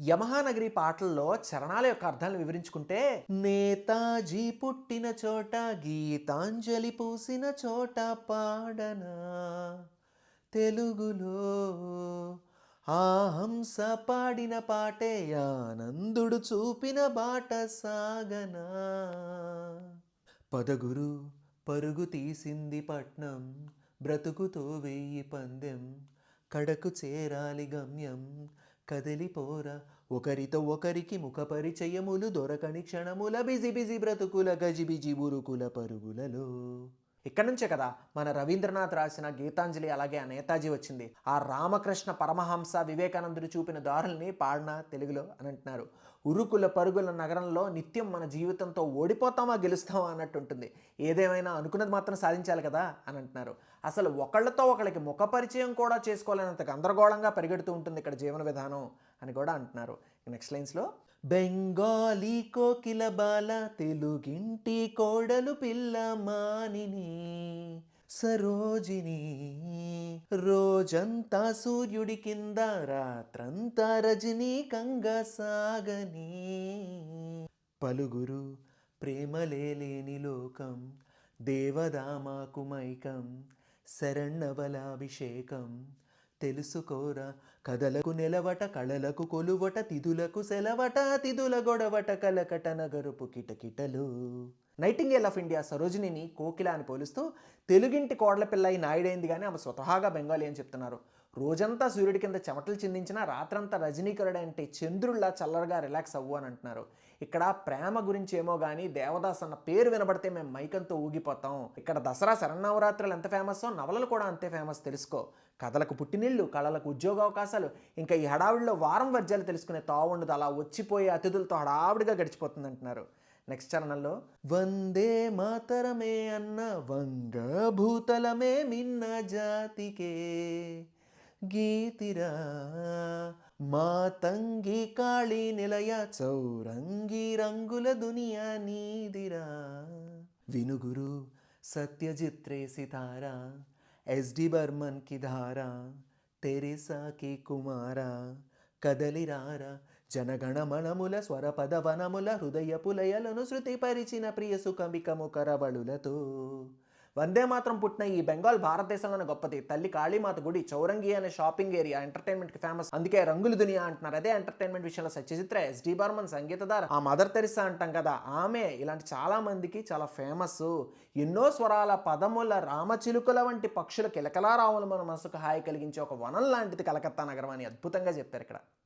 యమహానగరి పాటల్లో చరణాల యొక్క అర్థాలను వివరించుకుంటే నేతాజీ పుట్టిన చోట గీతాంజలి పూసిన చోట పాడనా. తెలుగులో ఆ హంస పాడిన పాటే ఆనందుడు చూపిన బాట సాగనా. పదగురు పరుగు తీసింది పట్నం బ్రతుకుతో వెయ్యి పందెం కడకు చేరాలి గమ్యం కదిలిపోరా. ఒకరితో ఒకరికి ముఖ పరిచయములు దొరకని క్షణముల బిజీ బిజీ బ్రతుకుల గజిబిజి బురుకుల పరుగులలో. ఇక్కడ నుంచే కదా మన రవీంద్రనాథ్ రాసిన గీతాంజలి అలాగే ఆ నేతాజీ వచ్చింది. ఆ రామకృష్ణ పరమహంస వివేకానందుడు చూపిన దారుల్ని పాడిన తెలుగులో అని అంటున్నారు. ఉరుకుల పరుగుల నగరంలో నిత్యం మన జీవితంతో ఓడిపోతామా గెలుస్తామా అన్నట్టు ఉంటుంది. ఏదేమైనా అనుకున్నది మాత్రం సాధించాలి కదా అని అంటున్నారు. అసలు ఒకళ్ళతో ఒకళ్ళకి ముఖ పరిచయం కూడా చేసుకోలేనంత గందరగోళంగా పరిగెడుతూ ఉంటుంది ఇక్కడ జీవన విధానం అని కూడా అంటున్నారు. నెక్స్ట్ లైన్స్లో బెంగాలీ కోకిల బాల తెలుగింటి కోడలు పిల్ల మానిని సరోజిని. రోజంతా సూర్యుడి కింద రాత్రంతా రజనీ కంగ సాగని. పలుగురు ప్రేమలేని లోకం దేవదామాకు మైకం శరణవలాభిషేకం. తెలుసుకోరా? కథలకు నెలవట కళలకు కొలువట తిథులకు సెలవట తిథుల గొడవట కలకట నగరుపు కిటకిటలు. నైటింగేల్ ఆఫ్ ఇండియా సరోజినిని కోకిల అని పోలుస్తూ తెలుగింటి కోడల పిల్ల నాయుడైంది కానీ ఆమె స్వతహాగా బెంగాలీ అని చెప్తున్నారు. రోజంతా సూర్యుడి కింద చెమటలు చిందించినా రాత్రంతా రజనీకరుడు అంటే చంద్రుల్లా చల్లరగా రిలాక్స్ అవ్వు అని అంటున్నారు. ఇక్కడ ప్రేమ గురించి ఏమో కానీ దేవదాస్ అన్న పేరు వినబడితే మేము మైకంతో ఊగిపోతాం. ఇక్కడ దసరా శరన్నవరాత్రులు ఎంత ఫేమస్సో నవలలు కూడా అంతే ఫేమస్ తెలుసుకో. కథలకు పుట్టినిళ్ళు కళలకు ఉద్యోగ అవకాశాలు ఇంకా ఈ హడావిడిలో వారం వర్జాలు తెలుసుకునే తావుండదు. అలా వచ్చిపోయే అతిథులతో హడావిడిగా గడిచిపోతుంది అంటున్నారు. నెక్స్ట్ చరణంలో వందే మాతరమే అన్న వంగ భూతలమే మిన్న జాతికే గీతిరా మా తంగి కాళీ నిలయ చౌరంగి రంగుల దునియా నీదిరా. వినుగురు సత్యజిత్రే సితారా ఎస్డి బర్మన్కి ధారా తెరిసాకి కుమారా కదలిరారా జనగణమణముల స్వరపద వనముల హృదయ పులయలను శృతి పరిచిన ప్రియ సుఖమికము కరవళులతో వందే మాత్రం పుట్టిన ఈ బెంగాల్ భారతదేశంలోనే గొప్పది. తల్లి కాళీమాత గుడి చౌరంగి అనే షాపింగ్ ఏరియా ఎంటర్టైన్మెంట్కి ఫేమస్ అందుకే రంగులు దునియా అంటున్నారు. అదే ఎంటర్టైన్మెంట్ విషయంలో సత్యజిత్ర ఎస్డి బర్మన్ సంగీతదార ఆ మదర్ తెరిసా అంటాం కదా. ఆమె ఇలాంటి చాలా మందికి చాలా ఫేమస్ ఎన్నో స్వరాల పదముల రామచిలుకల వంటి పక్షుల కిలకలారావులు మన మనసుకు హాయి కలిగించే ఒక వనం లాంటిది కలకత్తా నగరం అని అద్భుతంగా చెప్పారు ఇక్కడ.